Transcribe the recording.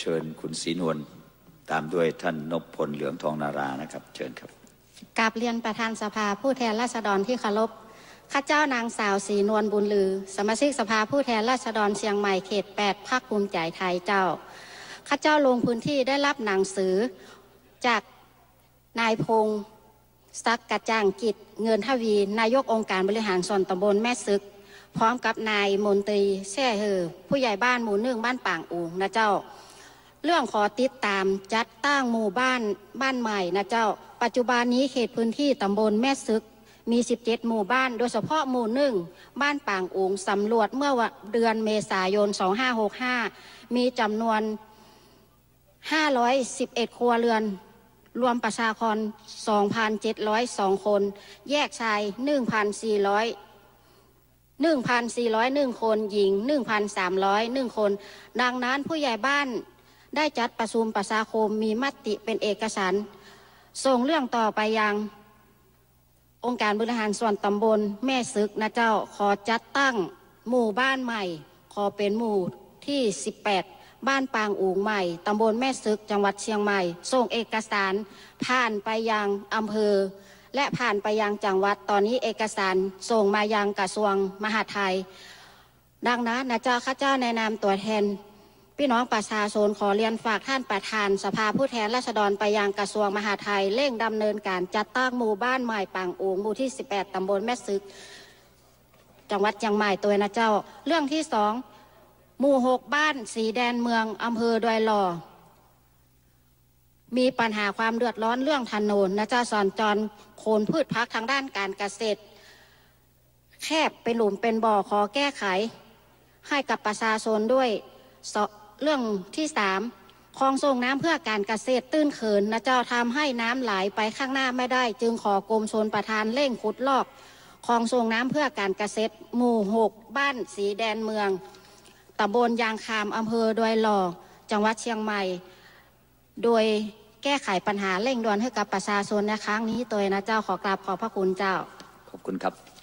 เชิญคุณศรีนวลตามด้วยท่านนพพลเหลืองทองนารานะครับ เชิญครับกราบเรียนประธานสภาผู้แทนราษฎรที่เคารพข้าเจ้านางสาวศรีนวลบุญลือ สมาชิกสภาผู้แทนราษฎรเชียงใหม่เขต 8พักภูมิใจไทยเจ้าข้าเจ้าลงพื้นที่ได้รับหนังสือจากนายพงศ์ศักดิ์กระจ่างกิจ เงินทวี นายกองค์การบริหารส่วนตำบลแม่ซึก พร้อมกับนายมนตรีแช่เฮอผู้ใหญ่บ้านหมู่หนึ่งบ้านป่างอูงนะเจ้า เรื่องขอติดตามจัดตั้งหมู่บ้านบ้านใหม่นะเจ้า ปัจจุบันนี้เขตพื้นที่ตำบลแม่ซึกมี 17 หมู่บ้าน โดยเฉพาะหมู่หนึ่ง บ้านป่างองสำรวจเมื่อเดือนเมษายน 2565 มีจำนวน 511 ครัวเรือน รวมประชากร 2,702 คน แยกชาย 1,400 1,401 คน หญิง 1,301 คน ดังนั้นผู้ใหญ่บ้าน ได้จัดประชุมประชาคมมีมติเป็นเอกสารส่งเรื่องต่อไปยัง องค์การบริหารส่วนตำบลแม่ซึกนะเจ้าขอจัดตั้งหมู่บ้านใหม่ ขอเป็นหมู่ที่ 18 บ้านปางอูงใหม่ตำบลแม่ซึกจังหวัดเชียงใหม่ ส่งเอกสารผ่านไปยังอำเภอ และผ่านไปยังจังหวัดตอนนี้เอกสารส่งมายังกระทรวงมหาดไทย ดังนั้นนะเจ้าข้าเจ้าในนามตัวแทน พี่น้องประชาชนขอเรียนฝากท่านประธาน สภาผู้แทนราษฎรไปยังกระทรวงมหาดไทยเร่งดำเนินการจัดตั้งหมู่บ้านใหม่ปางอูงหมู่ที่ 18ตำบลแม่ซึก จังหวัดเชียงใหม่ตัวนะเจ้า เรื่องที่สองหมู่หกบ้านสีแดนเมืองอำเภอดอยหล่อมีปัญหาความเดือดร้อนเรื่องถนนนะเจ้าสอนจรโคนพืชพักทางด้านการเกษตร แคบเป็นหลุมเป็นบ่อขอแก้ไข ให้กับประชาชนด้วยส เรื่องที่สามคลองส่งน้ำเพื่อการเกษตรตื้นเขินนะเจ้าทำให้น้ำไหลไปข้างหน้าไม่ได้ จึงขอกรมชนประทานเร่งขุดลอกคลองส่งน้ำเพื่อการเกษตรหมู่หกบ้านสีแดนเมืองตำบลยางคามอำเภอดอยหล่อจังหวัดเชียงใหม่ โดยแก้ไขปัญหาเร่งด่วนให้กับประชาชนในครั้งนี้ตัวนะเจ้าขอกราบขอบพระคุณเจ้า ขอบคุณครับ